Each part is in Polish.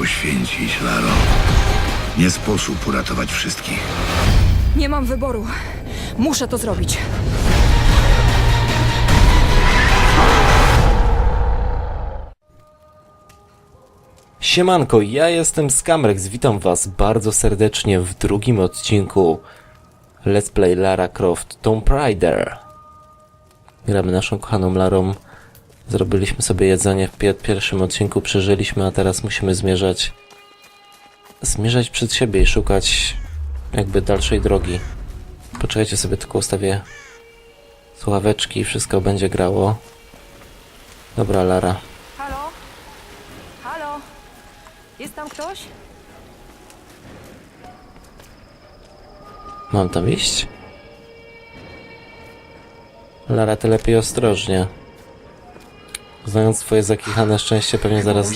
poświęcić, Laro. Nie sposób uratować wszystkich. Nie mam wyboru. Muszę to zrobić. Siemanko, ja jestem Skamrex, witam was bardzo serdecznie w drugim odcinku Let's Play Lara Croft Tomb Raider. Gramy naszą kochaną Larą. Zrobiliśmy sobie jedzenie w pier- pierwszym odcinku, przeżyliśmy, a teraz musimy zmierzać zmierzać przed siebie i szukać jakby dalszej drogi. Poczekajcie sobie, tylko ustawię słuchaweczki i wszystko będzie grało. Dobra, Lara. Halo? Halo? Jest tam ktoś? Mam tam iść? Lara, ty lepiej ostrożnie. Znając twoje zakichane szczęście, pewnie zaraz.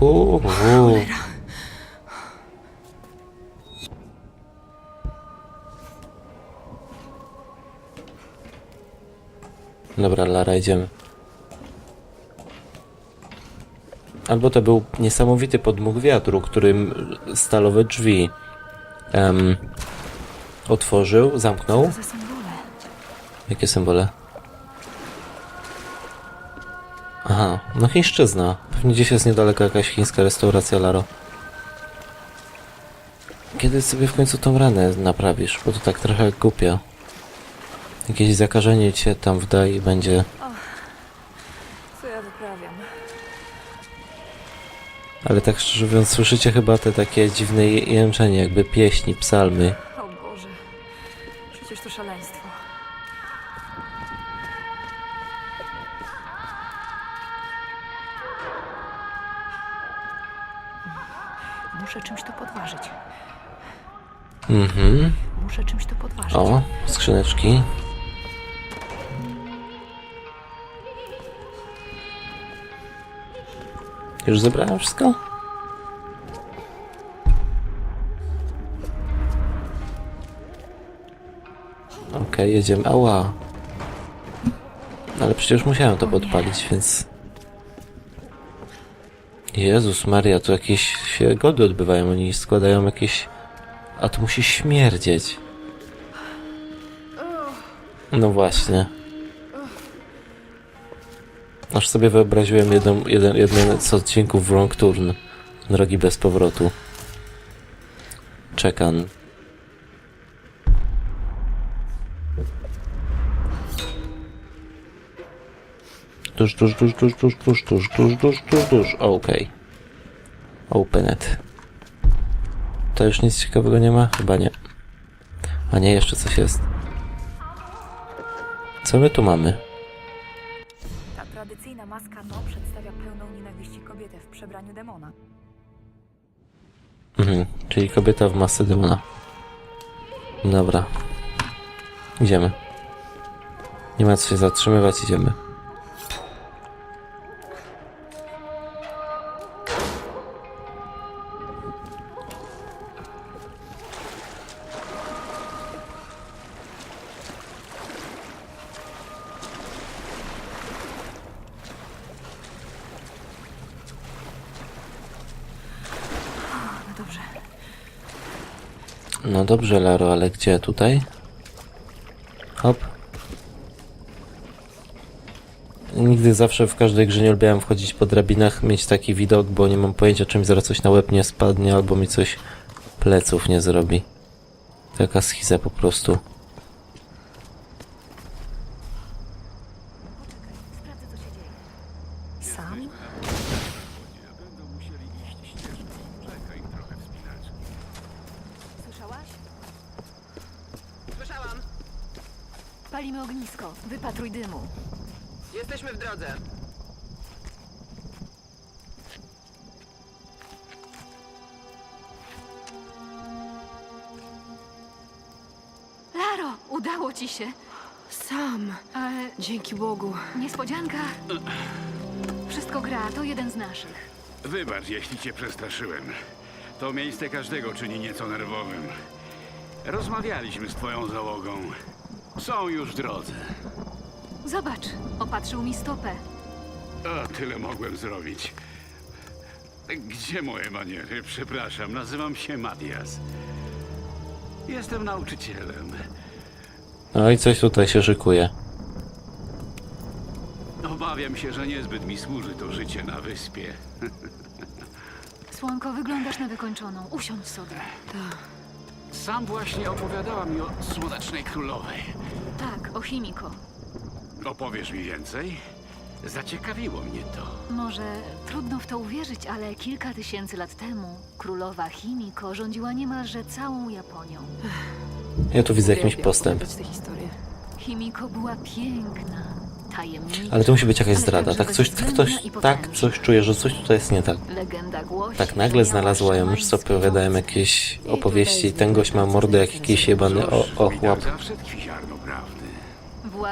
Uuu. Dobra, Lara, idziemy. Albo to był niesamowity podmuch wiatru, którym stalowe drzwi em, otworzył, zamknął. Jakie symbole? Aha, no chińszczyzna. Pewnie gdzieś jest niedaleko jakaś chińska restauracja Laro. Kiedy sobie w końcu tą ranę naprawisz? Bo to tak trochę głupio. Jakieś zakażenie cię tam wda i będzie... Co ja wyprawiam? Ale tak szczerze mówiąc, słyszycie chyba te takie dziwne jęczenie, jakby pieśni, psalmy. O Boże. Przecież to szaleństwo. Muszę czymś to podważyć. Mhm. Muszę czymś to podważyć. O, skrzyneczki. Już zebrałem wszystko? Okej, jedziemy. Ała. Ale przecież musiałem to podpalić, więc... Jezus Maria, tu jakieś się gody odbywają. Oni składają jakieś... A to musi śmierdzieć. No właśnie. Aż sobie wyobraziłem jedną, jeden, jeden z odcinków Wrong Turn. Drogi bez powrotu. Czekan. Tuż, tuż, tuż, tuż, tuż, tuż, tuż, tuż, tuż, tuż, tuż. Okej. Open it. To już nic ciekawego nie ma? Chyba nie. A nie, jeszcze coś jest. Co my tu mamy? Ta tradycyjna maska to przedstawia pełną nienawiści kobietę w przebraniu demona. Mhm, czyli kobieta w masce demona. Dobra. Idziemy. Nie ma co się zatrzymywać, idziemy. Dobrze, Laro, ale gdzie? Tutaj? Hop. Nigdy zawsze w każdej grze nie lubiłem wchodzić po drabinach, mieć taki widok, bo nie mam pojęcia, czy mi zaraz coś na łeb nie spadnie, albo mi coś pleców nie zrobi. Taka schiza po prostu. Sprawdzę, co się dzieje. Sam? Słyszałaś? Słyszałam. Palimy ognisko. Wypatruj dymu. Jesteśmy w drodze. Laro, udało ci się. Sam. Ale Dzięki Bogu. niespodzianka. Wszystko gra, to jeden z naszych. Wybacz, jeśli cię przestraszyłem. To miejsce każdego czyni nieco nerwowym. Rozmawialiśmy z twoją załogą. Są już w drodze. Zobacz, opatrzył mi stopę. O, tyle mogłem zrobić. Gdzie moje maniery? Przepraszam, nazywam się Matias. Jestem nauczycielem. No i coś tutaj się szykuje. Obawiam się, że niezbyt mi służy to życie na wyspie. Słonko, wyglądasz na wykończoną. Usiądź sobie. Sam właśnie opowiadała mi o Słonecznej Królowej. Tak, o Chimiko. Opowiesz mi więcej? Zaciekawiło mnie to. Może trudno w to uwierzyć, ale kilka tysięcy lat temu królowa Chimiko rządziła niemalże całą Japonią. Ja tu widzę jakiś Uwielbiam postęp. opowiadać te historie. Chimiko była piękna, tajemnicza. Ale to musi być jakaś ale zdrada. także Tak coś, bezwzględna ktoś, i tak potężna. coś czuję, że coś tutaj jest nie tak. Legenda głosi, Tak że nagle miała znalazła ją, już co szamańskie opowiadają moce. jakieś opowieści. Ten gość ma mordę jak jakiś jebany o, ochłap. zawsze tkwi.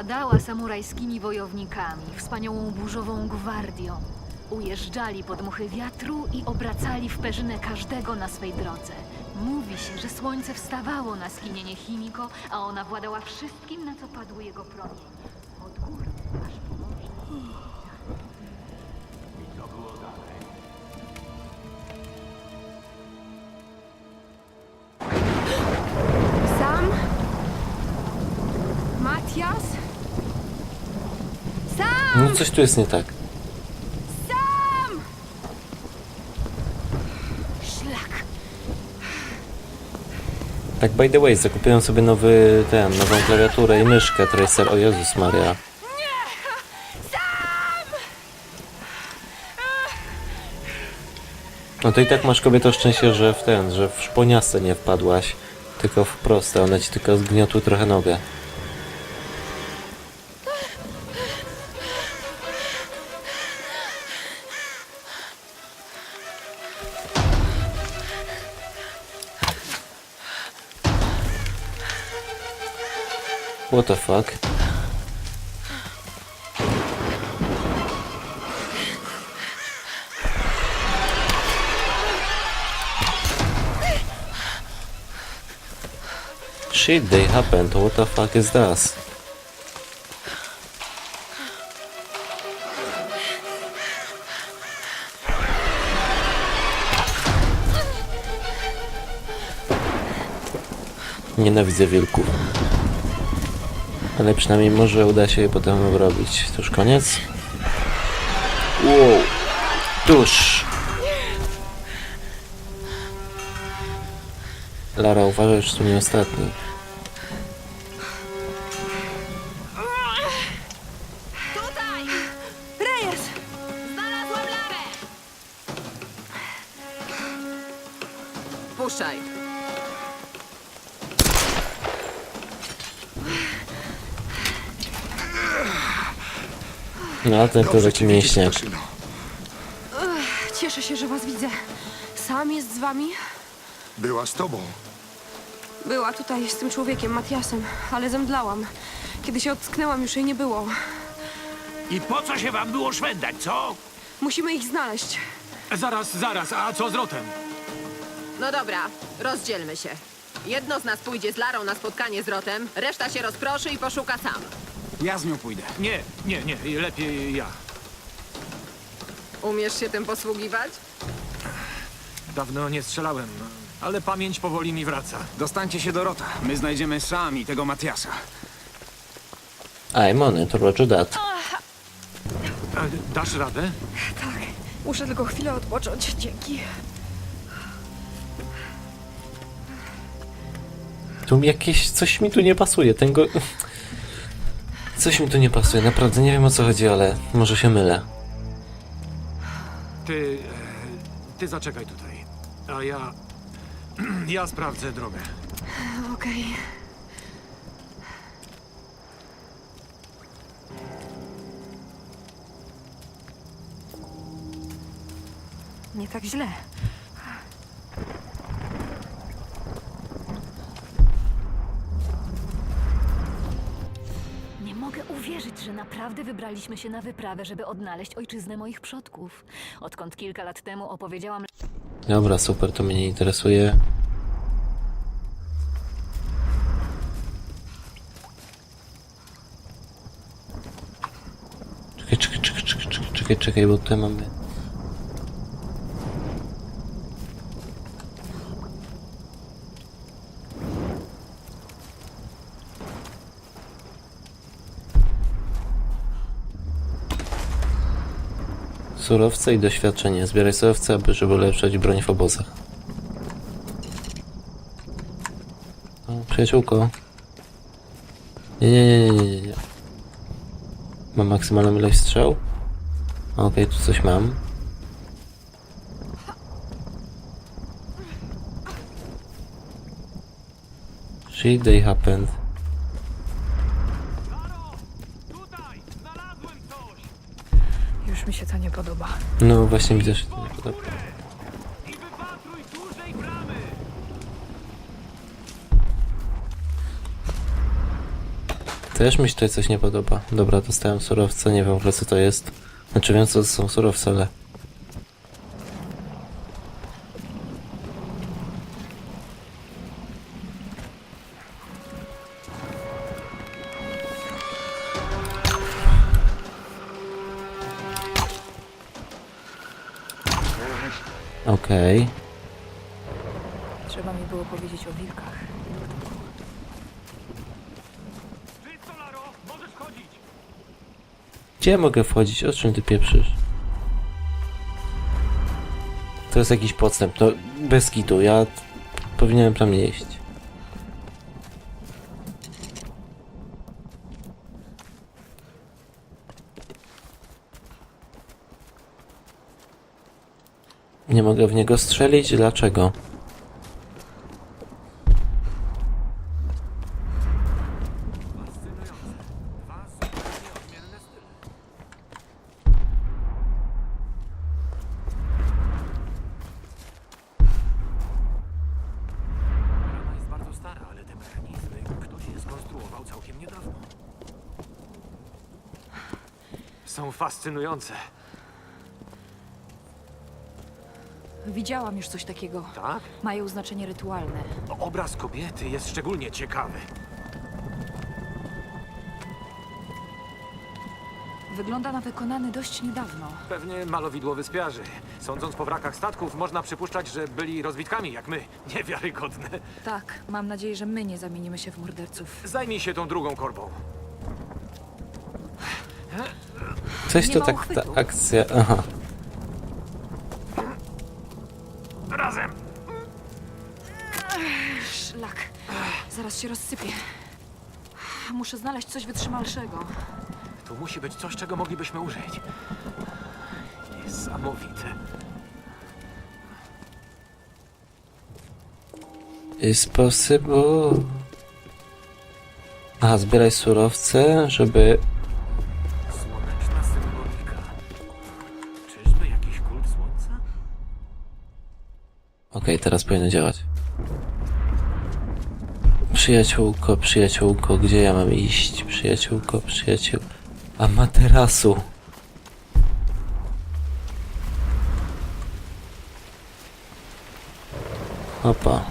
Władała samurajskimi wojownikami, wspaniałą burzową gwardią. Ujeżdżali pod muchy wiatru i obracali w perzynę każdego na swej drodze. Mówi się, że słońce wstawało na skinienie Chimiko, a ona władała wszystkim, na co padły jego promienie. Coś tu jest nie tak. Sam! Szlak. Tak by the way, zakupiłem sobie nowy, ten, nową klawiaturę i myszkę Tracer. O Jezus Maria. No to i tak masz kobieto szczęście, że w ten, że w szponiasę nie wpadłaś, tylko w proste. One ci tylko zgniotły trochę nogę. What the fuck? Shit, they happened. What the fuck is that? Nienawidzę wilków. Ale przynajmniej może uda się je potem obrobić. To już koniec? Wow. Tuż. Lara, uważaj, że to nie ostatni. Tutaj! Reyes! Znalazłam Larę! Puszczaj. No, ten to taki cię widzieć, mięśniak. Taszyno. Cieszę się, że was widzę. Sam jest z wami? Była z tobą. Była tutaj z tym człowiekiem, Matiasem, ale zemdlałam. Kiedy się ocknęłam, już jej nie było. I po co się wam było szwendać, co? Musimy ich znaleźć. Zaraz, zaraz, a co z Rotem? No dobra, rozdzielmy się. Jedno z nas pójdzie z Larą na spotkanie z Rotem, reszta się rozproszy i poszuka sam. Ja z nią pójdę. Nie, nie, nie, lepiej ja. Umiesz się tym posługiwać? Dawno nie strzelałem, ale pamięć powoli mi wraca. Dostańcie się do Rota. My znajdziemy sami tego Matiasa. On it, roger that. E, Dasz radę? Tak, muszę tylko chwilę odpocząć. Dzięki. Tu mi jakieś, coś mi tu nie pasuje, ten go... Coś mi tu nie pasuje, naprawdę nie wiem o co chodzi, ale może się mylę. Ty, e, ty zaczekaj tutaj, a ja, ja sprawdzę drogę. Okej. Nie tak źle. Że naprawdę wybraliśmy się na wyprawę, żeby odnaleźć ojczyznę moich przodków. Odkąd kilka lat temu opowiedziałam Dobra, super, to mnie nie interesuje. Czekaj, czekaj, czekaj, czekaj, czekaj, czekaj. Bo tutaj mamy... Surowce i doświadczenie. Zbieraj surowce, aby żeby ulepszać broń w obozach. O, przyjaciółko. Nie, nie, nie, nie, nie, nie. Mam maksymalną ilość strzał? Okej, tu coś mam. Shit, they happened. Już mi się to nie podoba. No właśnie widzę, że to nie podoba. Też mi się tutaj coś nie podoba. Dobra, dostałem surowce, nie wiem w ogóle co to jest. Znaczy wiem co to są surowce, ale... Gdzie mogę wchodzić? O czym ty pieprzysz? To jest jakiś podstęp. No, bez kitu. Ja powinienem tam nie iść. Nie mogę w niego strzelić? Dlaczego? Brama jest bardzo stara, ale te mechanizmy ktoś je skonstruował całkiem niedawno. Są fascynujące. Widziałam już coś takiego. Tak? Mają znaczenie rytualne. Obraz kobiety jest szczególnie ciekawy. Wygląda na wykonany dość niedawno. Pewnie malowidło wyspiarzy. Sądząc po wrakach statków, można przypuszczać, że byli rozbitkami jak my. Niewiarygodne. Tak, mam nadzieję, że my nie zamienimy się w morderców. Zajmij się tą drugą korbą. Coś Nie to ma tak ta uchwytu. akcja. Aha. Razem! Szlak. Zaraz się rozsypie. Muszę znaleźć coś wytrzymalszego. Tu musi być coś, czego moglibyśmy użyć. Niesamowite. Is possible. Aha, zbieraj surowce, żeby. Teraz powinno działać. Przyjaciółko, przyjaciółko, gdzie ja mam iść? Przyjaciółko, przyjaciół. A materasu. Opa.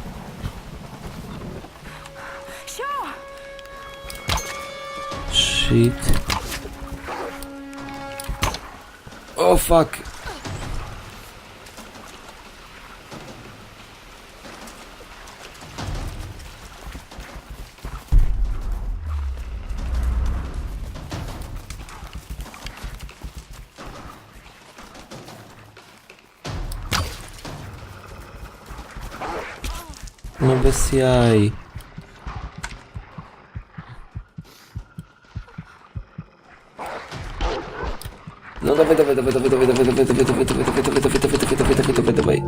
Shit. O fuck. Bez jaj. No dawaj, dawaj, dawaj, dawaj, dawaj, dawaj, dawaj, dawaj, dawaj, dawaj, dawaj, dawaj, dawaj, dawaj, dawaj, dawaj, dawaj, dawaj.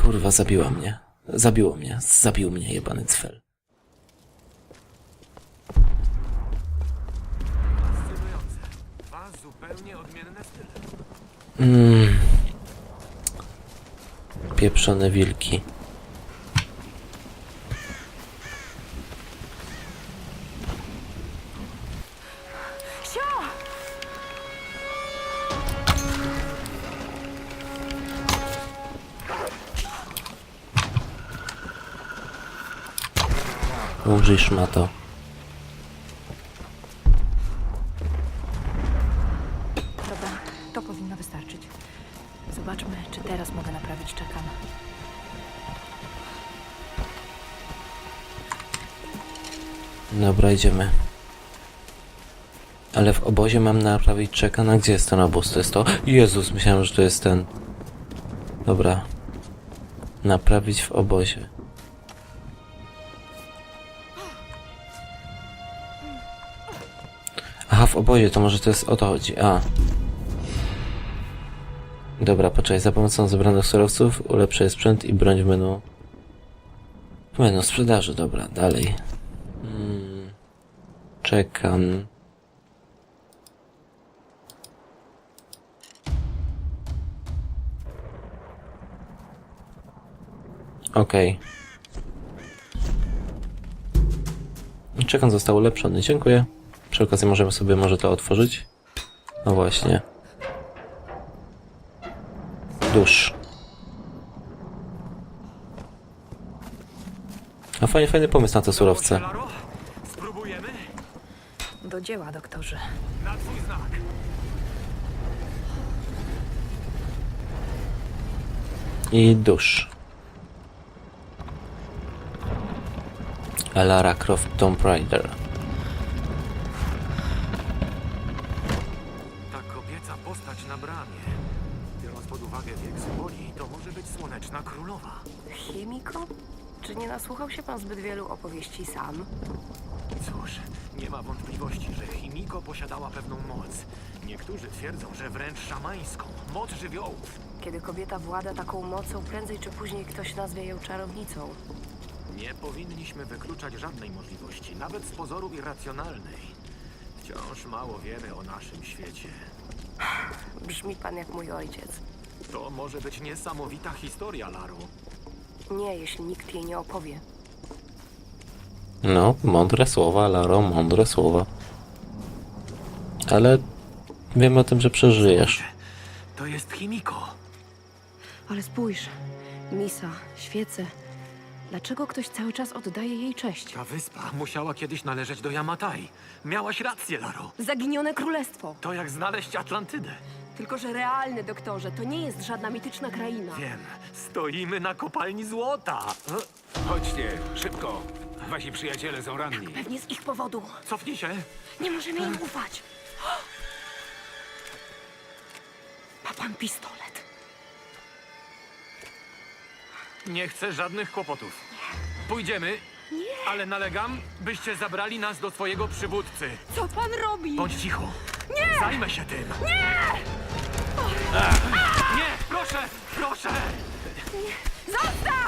Kurwa, zabiła mnie. Zabiło mnie. Zabił mnie jebany cfel. Mm. Pieprzone wilki. Użyj szmato. Teraz mogę naprawić czekan. Dobra, idziemy. Ale w obozie mam naprawić czeka na gdzie jest ten obóz? To jest to? Jezus, myślałem, że to jest ten. Dobra. Naprawić w obozie. Aha, w obozie, to może to jest o to chodzi. A. Dobra, poczekaj, za pomocą zebranych surowców ulepszę sprzęt i broń w menu. Menu sprzedaży, dobra, dalej. Hmm. Czekam. Okej. Czekam został ulepszony, dziękuję. Przy okazji możemy sobie może to otworzyć. No właśnie. Dusz. A fajny, fajny pomysł na te surowce. Laro, spróbujemy? Do dzieła, doktorze. Na twój znak. i dusz. Lara Croft Tomb Raider. Opowieści sam? Cóż, nie ma wątpliwości, że Chimiko posiadała pewną moc. Niektórzy twierdzą, że wręcz szamańską. Moc żywiołów. Kiedy kobieta włada taką mocą, prędzej czy później ktoś nazwie ją czarownicą. Nie powinniśmy wykluczać żadnej możliwości, nawet z pozoru irracjonalnej. Wciąż mało wiemy o naszym świecie. Brzmi pan jak mój ojciec. To może być niesamowita historia, Laro. Nie, jeśli nikt jej nie opowie. No, mądre słowa, Laro, mądre słowa. Ale wiem o tym, że przeżyjesz. To jest Chimiko. Ale spójrz. Misa, świece. Dlaczego ktoś cały czas oddaje jej cześć? Ta wyspa musiała kiedyś należeć do Yamatai. Miałaś rację, Laro. Zaginione królestwo. To jak znaleźć Atlantydę. Tylko, że realny, doktorze, to nie jest żadna mityczna kraina. Wiem, stoimy na kopalni złota. Chodźcie, szybko. Wasi przyjaciele są ranni. Pewnie z ich powodu. Cofnij się. Nie możemy im ufać. Ma pan pistolet. Nie chcę żadnych kłopotów. Pójdziemy, ale nalegam, byście zabrali nas do swojego przywódcy. Co pan robi? Bądź cicho. Nie! Zajmę się tym. Nie! Nie, proszę, proszę! Zostaw!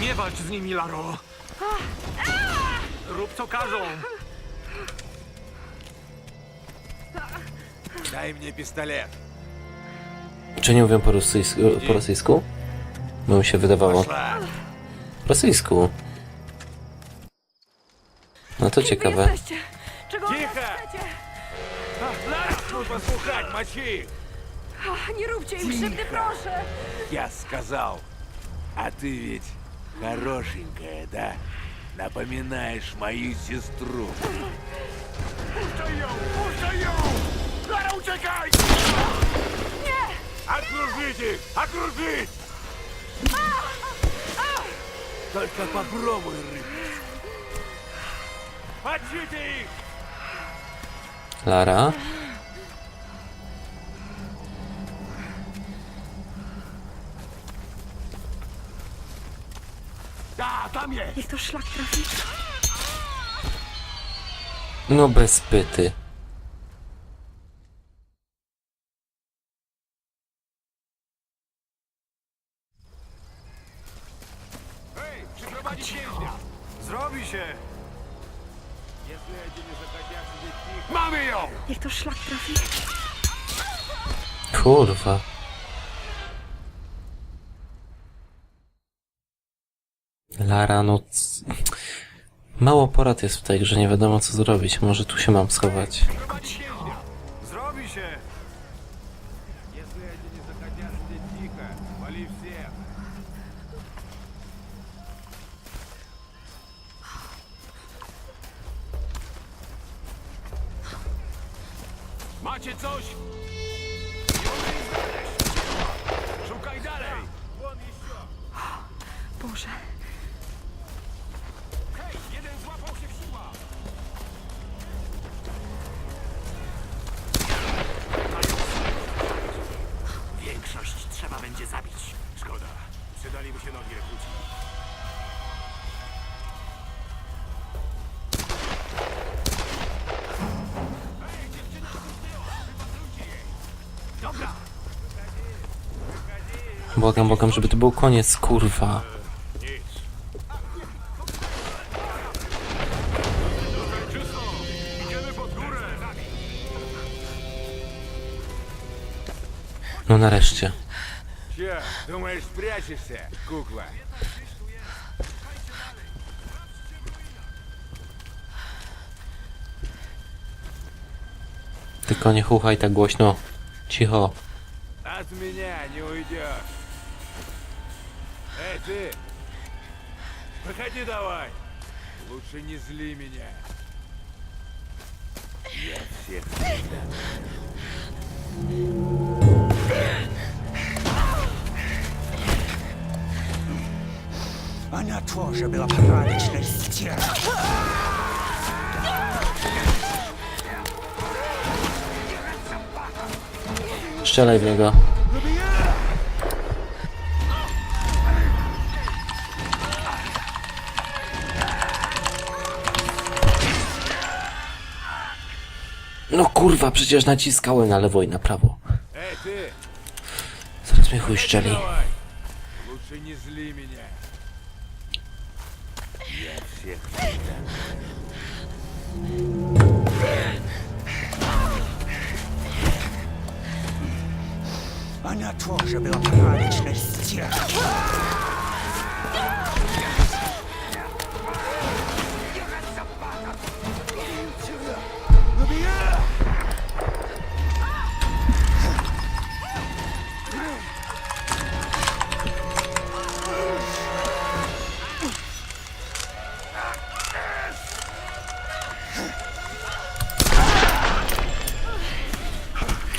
Nie walcz z nimi, Laro. Rób co każą. Daj mnie pistolet. Czy nie mówią po rosyjsku? Po rosyjsku? Bo mi się wydawało. Шла. Po rosyjsku. No to ciekawe. Jesteście? Czego od nas Cicho! chcecie? Ну, послухать, мочи. Ach, Nie róbcie im krzywdy, proszę! Я сказал. А ты ведь Хорошенькая, да? Напоминаешь мою сестру. Устаю! Устаю! Гора, утекай! Нет! Окружить их! Окружить! Только попробуй, рыб. Лара? Niech to szlak trafi. No bez pyty. Lara, no... Mało porad jest w tej grze, nie wiadomo co zrobić. Może tu się mam schować. Błagam, błagam, żeby to był koniec, kurwa. No nareszcie. Че, думаешь, спрячешься, кукла? Tylko nie chuchaj tak głośno. Cicho. От меня не уйдешь. Ты! Выходи давай! Лучше не зли меня. Я всех. Она тоже была порядочной стервой. Strzelaj w niego. No kurwa, przecież naciskałem na lewo i na prawo. Zaraz mnie chuj szczeli.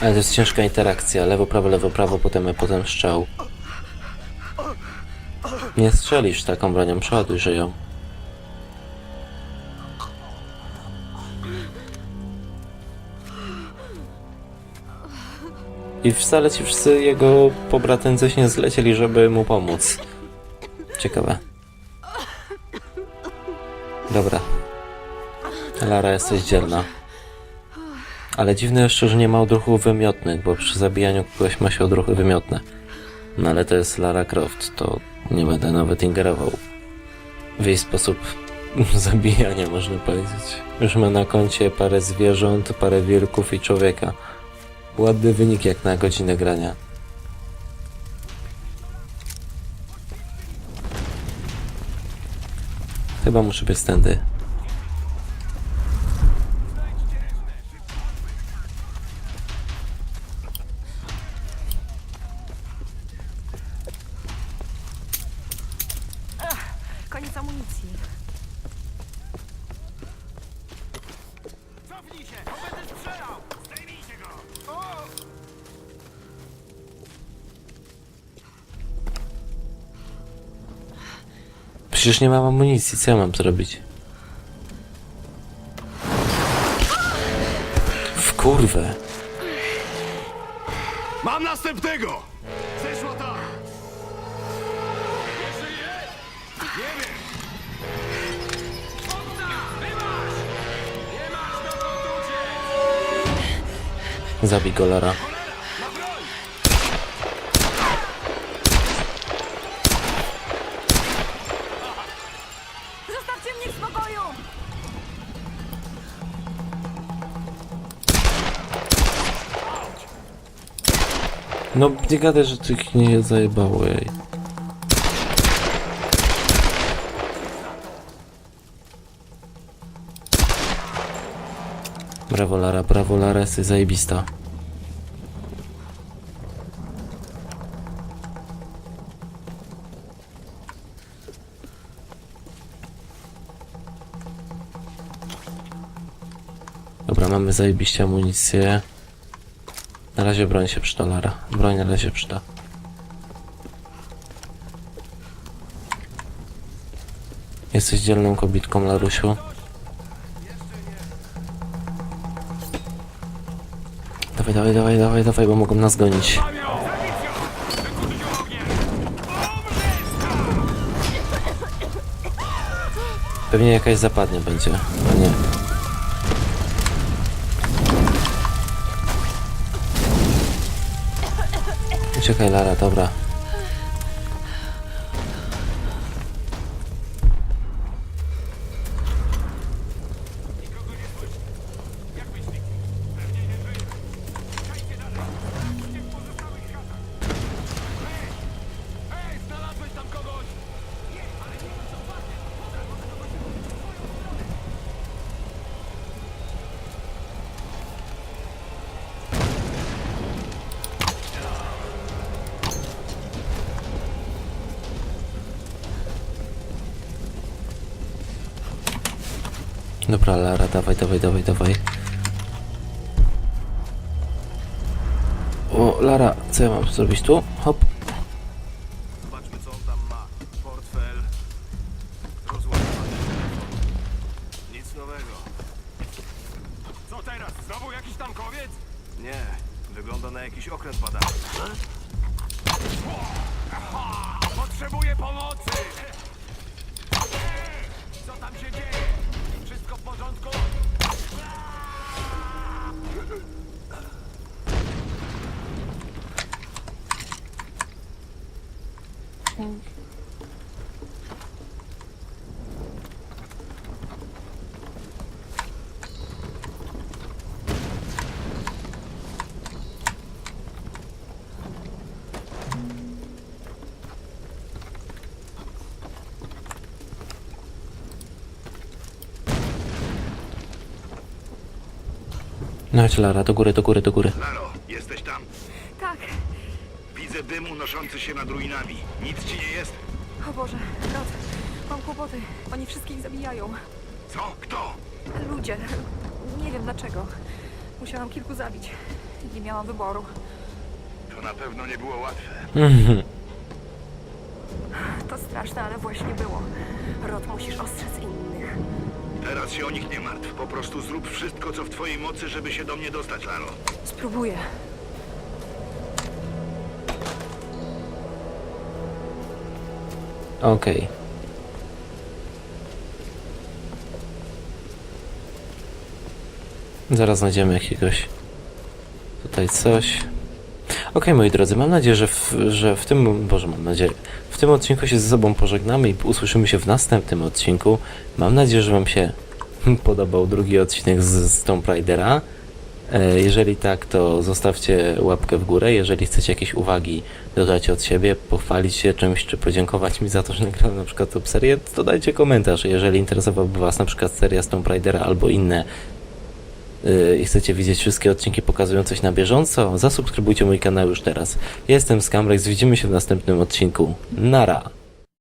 Ale to jest ciężka interakcja. Lewo, prawo, lewo, prawo, potem, potem strzał. Nie strzelisz taką bronią, przeładuj, ją. I wcale ci wszyscy jego pobratęcy się zlecieli, żeby mu pomóc. Ciekawe. Dobra. Lara, jesteś dzielna. Ale dziwne jeszcze, że nie ma odruchów wymiotnych, bo przy zabijaniu kogoś ma się odruchy wymiotne. No ale to jest Lara Croft, to nie będę nawet ingerował w jej sposób zabijania, można powiedzieć. Już ma na koncie parę zwierząt, parę wilków i człowieka. Ładny wynik jak na godzinę grania. Chyba muszę być tędy. Przecież nie mam amunicji, co ja mam zrobić? W kurwę. Mam następnego! Zeszło! Nie żyje? Nie wiem! Wymasz! Nie masz dokąd uciec! Zabij go, No, nie gadaj, że tych nie zajebało jej. Brawo Lara, brawo Lara, jesteś zajebista. Dobra, mamy zajebiście amunicję. Na razie broń się przyda, Lara. Broń na razie przyda. Jesteś dzielną kobietką, Larusiu. Dawaj, dawaj, dawaj, dawaj, dawaj, bo mogą nas gonić. Pewnie jakaś zapadnia będzie. No nie. Uciekaj, Lara, dobra. Dobra, Lara, dawaj, dawaj, dawaj, dawaj. O, Lara, co ja mam zrobić tu? Hop. No chodź, Lara, do góry, do góry, do góry. Laro, jesteś tam? Tak. Widzę dym unoszący się nad ruinami. Nic ci nie jest? O Boże, Rod, mam kłopoty. Oni wszystkich zabijają. Co? Kto? Ludzie. Nie wiem dlaczego. Musiałam kilku zabić. Nie miałam wyboru. To na pewno nie było łatwe. To straszne, ale właśnie było. Rod, musisz ostrzec innych. Teraz się o nich nie martw. Po prostu zrób wszystko, co w twojej mocy, żeby się do mnie dostać, Laro. Spróbuję. Okej. Zaraz znajdziemy jakiegoś tutaj coś. Okej, moi drodzy, mam nadzieję, że w, że w tym, Boże, mam nadzieję, w tym odcinku się ze sobą pożegnamy i usłyszymy się w następnym odcinku. Mam nadzieję, że Wam się podobał drugi odcinek z, z Tomb Raidera. E, Jeżeli tak, to zostawcie łapkę w górę. Jeżeli chcecie jakieś uwagi dodać od siebie, pochwalić się czymś, czy podziękować mi za to, że nagrałem na przykład tą serię, to dajcie komentarz. Jeżeli interesowałby Was na przykład seria Tomb Raidera albo inne yy, i chcecie widzieć wszystkie odcinki pokazują coś na bieżąco, zasubskrybujcie mój kanał już teraz. Jestem Scamrex, widzimy się w następnym odcinku. Nara!